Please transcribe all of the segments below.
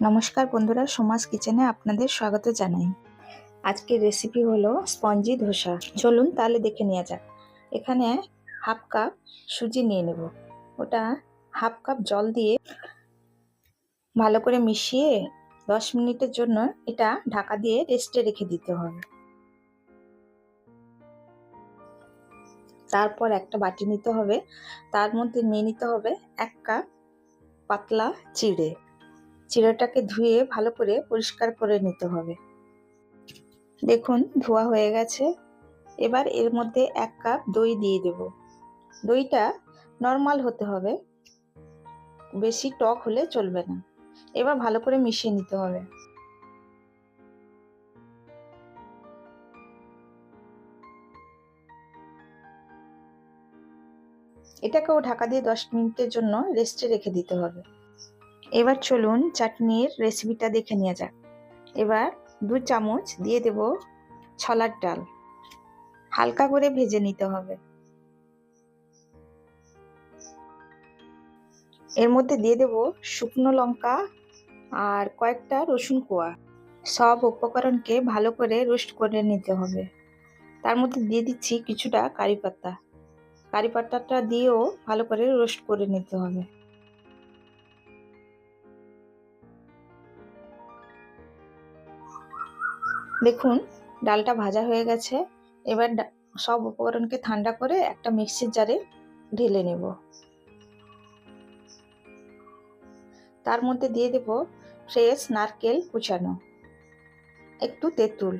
নমস্কার বন্ধুরা, সমাজ কিচেনে আপনাদের স্বাগত জানাই। আজকের রেসিপি হলো স্পঞ্জি ধোসা। চলুন তাহলে দেখে নেওয়া যাক। এখানে হাফ কাপ সুজি নিয়ে নেব। ওটা হাফ কাপ জল দিয়ে ভালো করে মিশিয়ে দশ মিনিটের জন্য এটা ঢাকা দিয়ে রেস্টে রেখে দিতে হবে। তারপর একটা বাটি নিতে হবে। তার মধ্যে নিয়ে নিতে হবে এক কাপ পাতলা চিড়ে। চিড়েটাকে ধুয়ে ভালো করে পরিষ্কার করে নিতে হবে। দেখুন, ধোয়া হয়ে গেছে। এবার এর মধ্যে এক কাপ দই দিয়ে দেব। দইটা নর্মাল হতে হবে। বেশি টক হলে চলবে না। এবার ভালো করে মিশিয়ে নিতে হবে। এটাকেও ঢাকা দিয়ে দশ মিনিটের জন্য রেস্টে রেখে দিতে হবে। এবার চলুন চাটনির রেসিপিটা দেখে নেওয়া যাক। এবার দু চামচ দিয়ে দেব ছলার ডাল। হালকা করে ভেজে নিতে হবে। এর মধ্যে দিয়ে দেব শুকনো লঙ্কা আর কয়েকটা রসুন কোয়া। সব উপকরণকে ভালো করে রোস্ট করে নিতে হবে। তার মধ্যে দিয়ে দিচ্ছি কিছুটা কারি পাতা। কারি পাতাটা দিয়েও ভালো করে রোস্ট করে নিতে হবে। দেখুন, ডালটা ভাজা হয়ে গেছে। এবার সব উপকরণকে ঠান্ডা করে একটা মিক্সির জারে ঢেলে নেব। তার মধ্যে দিয়ে দেব ফ্রেশ নারকেল কুচানো। একটু তেঁতুল।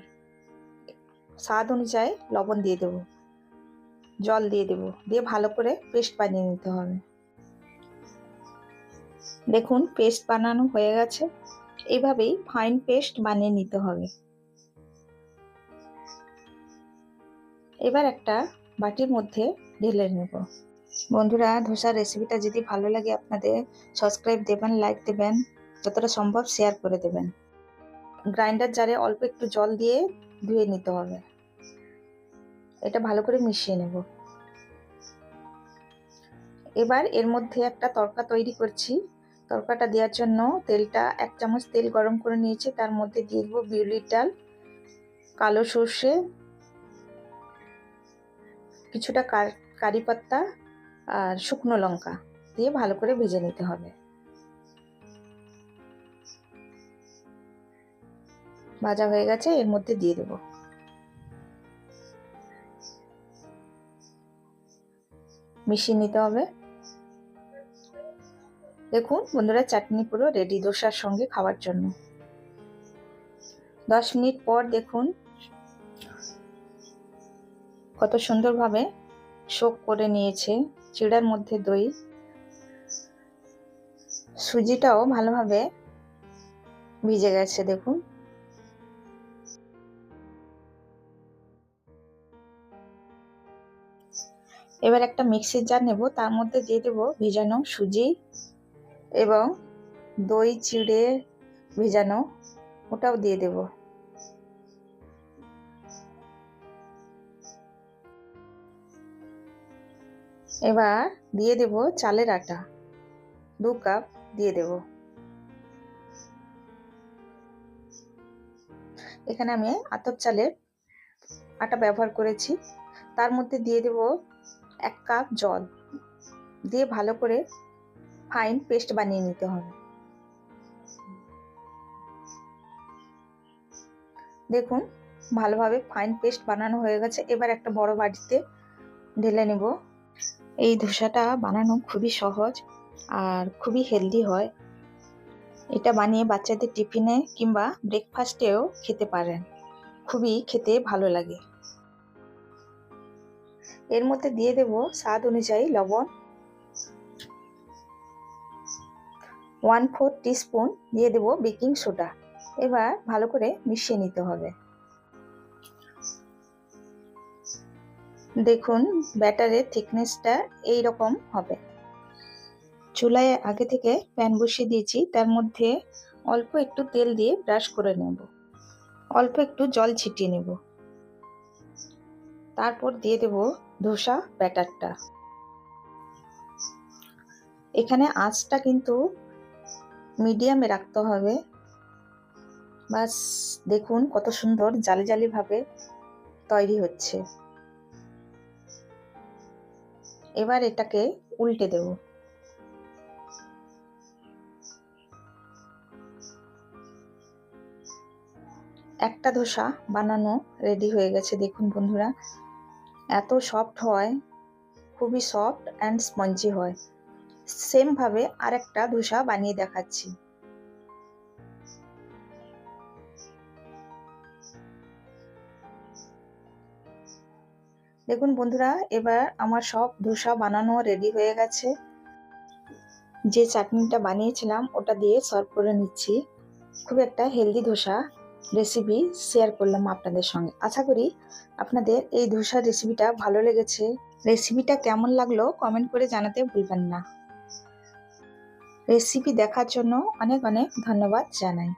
স্বাদ অনুযায়ী লবণ দিয়ে দেব। জল দিয়ে দেব। দিয়ে ভালো করে পেস্ট বানিয়ে নিতে হবে। দেখুন, পেস্ট বানানো হয়ে গেছে। এইভাবেই ফাইন পেস্ট বানিয়ে নিতে হবে। এবার একটা বাটির মধ্যে ঢেলে নেব। বন্ধুরা, ধোসার রেসিপিটা যদি ভালো লাগে আপনাদের সাবস্ক্রাইব দেবেন লাইক দেবেন, যতটা সম্ভব শেয়ার করে দেবেন। গ্রাইন্ডার জারে অল্প একটু জল দিয়ে ধুয়ে নিতে হবে। এটা ভালো করে মিশিয়ে নেব। এবার এর মধ্যে একটা তরকা তৈরি করছি। তরকাটা দেওয়ার জন্য তেলটা এক চামচ তেল গরম করে নিয়েছি। তার মধ্যে দিয়ে দেবো বিউলির ডাল, কালো সর্ষে কিছুটা কারি পাত্তা আর শুকনো লঙ্কা দিয়ে ভালো করে ভেজে নিতে হবে। ভাজা হয়ে গেছে, এর মধ্যে দিয়ে দেব। মিশিয়ে নিতে হবে। দেখুন বন্ধুরা, চাটনি পুরো রেডি দোসার সঙ্গে খাওয়ার জন্য। দশ মিনিট পর দেখুন কত সুন্দরভাবে শোক করে নিয়েছে। চিড়ার মধ্যে দই। সুজিটাও ভালোভাবে ভিজে গেছে, দেখুন। এবার একটা মিক্সির জার নেব, তার মধ্যে দিয়ে দেব ভিজানো সুজি এবং দই, চিড়ে ভিজানো ওটাও দিয়ে দেবো। এবার দিয়ে দেব চালের আটা। দু কাপ দিয়ে দেব। এখানে আমি আতপ চালের আটা ব্যবহার করেছি। তার মধ্যে দিয়ে দেব এক কাপ জল। দিয়ে ভালো করে ফাইন পেস্ট বানিয়ে নিতে হবে। দেখুন, ভালোভাবে ফাইন পেস্ট বানানো হয়ে গেছে। এবার একটা বড় বাটিতে ঢেলে নেব। এই ধোসাটা বানানো খুবই সহজ আর খুবই হেলদি হয়। এটা বানিয়ে বাচ্চাদের টিফিনে কিংবা ব্রেকফাস্টেও খেতে পারেন। খুবই খেতে ভালো লাগে। এর মধ্যে দিয়ে দেব স্বাদ অনুযায়ী লবণ। ওয়ান ফোর টিস্পুন দিয়ে দেব বেকিং সোডা এবার ভালো করে মিশিয়ে নিতে হবে। দেখুন ব্যাটারের থিকনেসটা এই রকম হবে। চুলায় আগে থেকে প্যান বসিয়ে দিয়েছি, তার মধ্যে অল্প একটু তেল দিয়ে ব্রাশ করে নেব। অল্প একটু জল ছিটিয়ে নেব। তারপর দিয়ে দেব ধোসা ব্যাটারটা। এখানে আঁচটা কিন্তু মিডিয়ামে রাখতে হবে। বাস, দেখুন কত সুন্দর জালি জালিভাবে তৈরি হচ্ছে। এবার এটাকে উল্টে দেব। একটা ধোসা বানানো রেডি হয়ে গেছে, দেখুন বন্ধুরা। এত সফট হয়, খুবই সফট অ্যান্ড স্পঞ্জি হয়। সেমভাবে আরেকটা ধোসা বানিয়ে দেখাচ্ছি। দেখুন বন্ধুরা, এবার আমার সব ধোসা বানানো রেডি হয়ে গেছে। যে চাটনিটা বানিয়েছিলাম, ওটা দিয়ে সার্ভ করে নিচ্ছি। খুব একটা হেলদি ধোসা রেসিপি শেয়ার করলাম আপনাদের সঙ্গে। আশা করি আপনাদের এই ধোসার রেসিপিটা ভালো লেগেছে। রেসিপিটা কেমন লাগল কমেন্ট করে জানাতে ভুলবেন না। রেসিপি দেখার জন্য অনেক অনেক ধন্যবাদ জানাই।